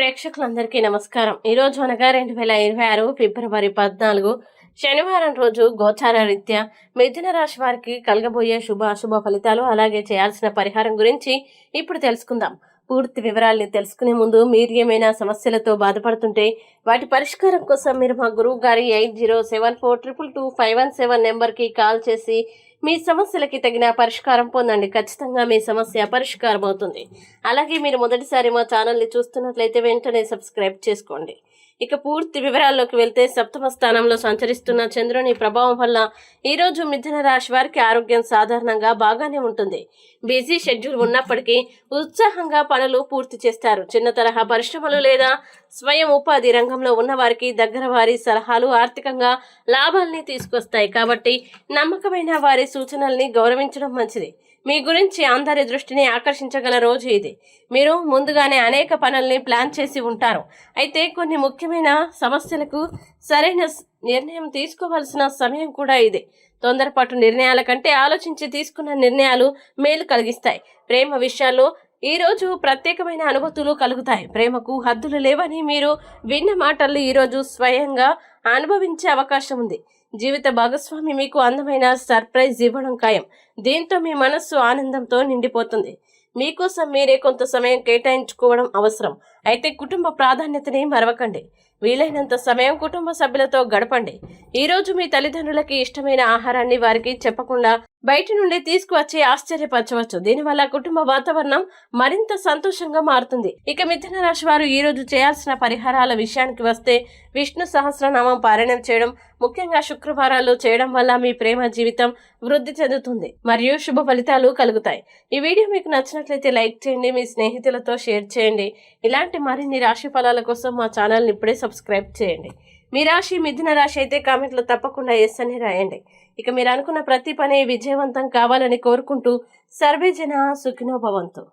ప్రేక్షకులందరికీ నమస్కారం. ఈ రోజు అనగా రెండు వేల ఇరవై ఆరు ఫిబ్రవరి పద్నాలుగు శనివారం రోజు గోచార రీత్యా మిథున రాశి వారికి కలగబోయే శుభ అశుభ ఫలితాలు అలాగే చేయాల్సిన పరిహారం గురించి ఇప్పుడు తెలుసుకుందాం. పూర్తి వివరాల్ని తెలుసుకునే ముందు మీరు ఏమైనా సమస్యలతో బాధపడుతుంటే వాటి పరిష్కారం కోసం మీరు మా గురువు గారి eight zero seven four triple two five one seven నెంబర్కి కాల్ చేసి మీ సమస్యలకి తగిన పరిష్కారం పొందండి. ఖచ్చితంగా మీ సమస్య పరిష్కారం అవుతుంది అలాగే మీరు మొదటిసారి మా ఛానల్ని చూస్తున్నట్లయితే వెంటనే సబ్స్క్రైబ్ చేసుకోండి. ఇక పూర్తి వివరాల్లోకి వెళ్తే సప్తమ స్థానంలో సంచరిస్తున్న చంద్రుని ప్రభావం వల్ల ఈరోజు మిథున రాశి వారికి ఆరోగ్యం సాధారణంగా బాగానే ఉంటుంది. బిజీ షెడ్యూల్ ఉన్నప్పటికీ ఉత్సాహంగా పనులు పూర్తి చేస్తారు. చిన్న తరహా పరిశ్రమలు లేదా స్వయం ఉపాధి రంగంలో ఉన్న వారికి దగ్గర వారి సలహాలు ఆర్థికంగా లాభాల్ని తీసుకొస్తాయి. కాబట్టి నమ్మకమైన వారి సూచనల్ని గౌరవించడం మంచిది. మీ గురించి అందరి దృష్టిని ఆకర్షించగల రోజు ఇది. మీరు ముందుగానే అనేక పనుల్ని ప్లాన్ చేసి ఉంటారు. అయితే కొన్ని ముఖ్యమైన సమస్యలకు సరైన నిర్ణయం తీసుకోవాల్సిన సమయం కూడా ఇది. తొందరపాటు నిర్ణయాల కంటే ఆలోచించి తీసుకున్న నిర్ణయాలు మేలు కలిగిస్తాయి. ప్రేమ విషయాల్లో ఈ రోజు ప్రత్యేకమైన అనుభూతులు కలుగుతాయి. ప్రేమకు హద్దులు లేవని మీరు విన్న మాటలు ఈరోజు స్వయంగా అనుభవించే అవకాశం ఉంది. జీవిత భాగస్వామి మీకు అందమైన సర్ప్రైజ్ ఇవ్వడం ఖాయం. దీంతో మీ మనస్సు ఆనందంతో నిండిపోతుంది. మీకోసం మీరే కొంత సమయం కేటాయించుకోవడం అవసరం. అయితే కుటుంబ ప్రాధాన్యతని మరవకండి. వీలైనంత సమయం కుటుంబ సభ్యులతో గడపండి. ఈరోజు మీ తల్లిదండ్రులకి ఇష్టమైన ఆహారాన్ని వారికి చెప్పకుండా బయట నుండి తీసుకువచ్చి ఆశ్చర్యపరచవచ్చు. దీనివల్ల కుటుంబ వాతావరణం మరింత సంతోషంగా మారుతుంది. ఇక మిథున రాశి వారు ఈరోజు చేయాల్సిన పరిహారాల విషయానికి వస్తే విష్ణు సహస్రనామం పారాయణం చేయడం ముఖ్యంగా శుక్రవారాలు చేయడం వల్ల మీ ప్రేమ జీవితం వృద్ధి చెందుతుంది మరియు శుభ ఫలితాలు కలుగుతాయి. ఈ వీడియో మీకు నచ్చినట్లయితే లైక్ చేయండి మీ స్నేహితులతో షేర్ చేయండి. ఇలాంటి మరిన్ని రాశి ఫలాల కోసం మా ఛానల్ని ఇప్పుడే సబ్స్క్రైబ్ చేయండి. మీ రాశి మిథున రాశి అయితే కామెంట్లో తప్పకుండా ఎస్ అని రాయండి. ఇక మీరు అనుకున్న ప్రతి పని విజయవంతం కావాలని కోరుకుంటూ సర్వేజన జన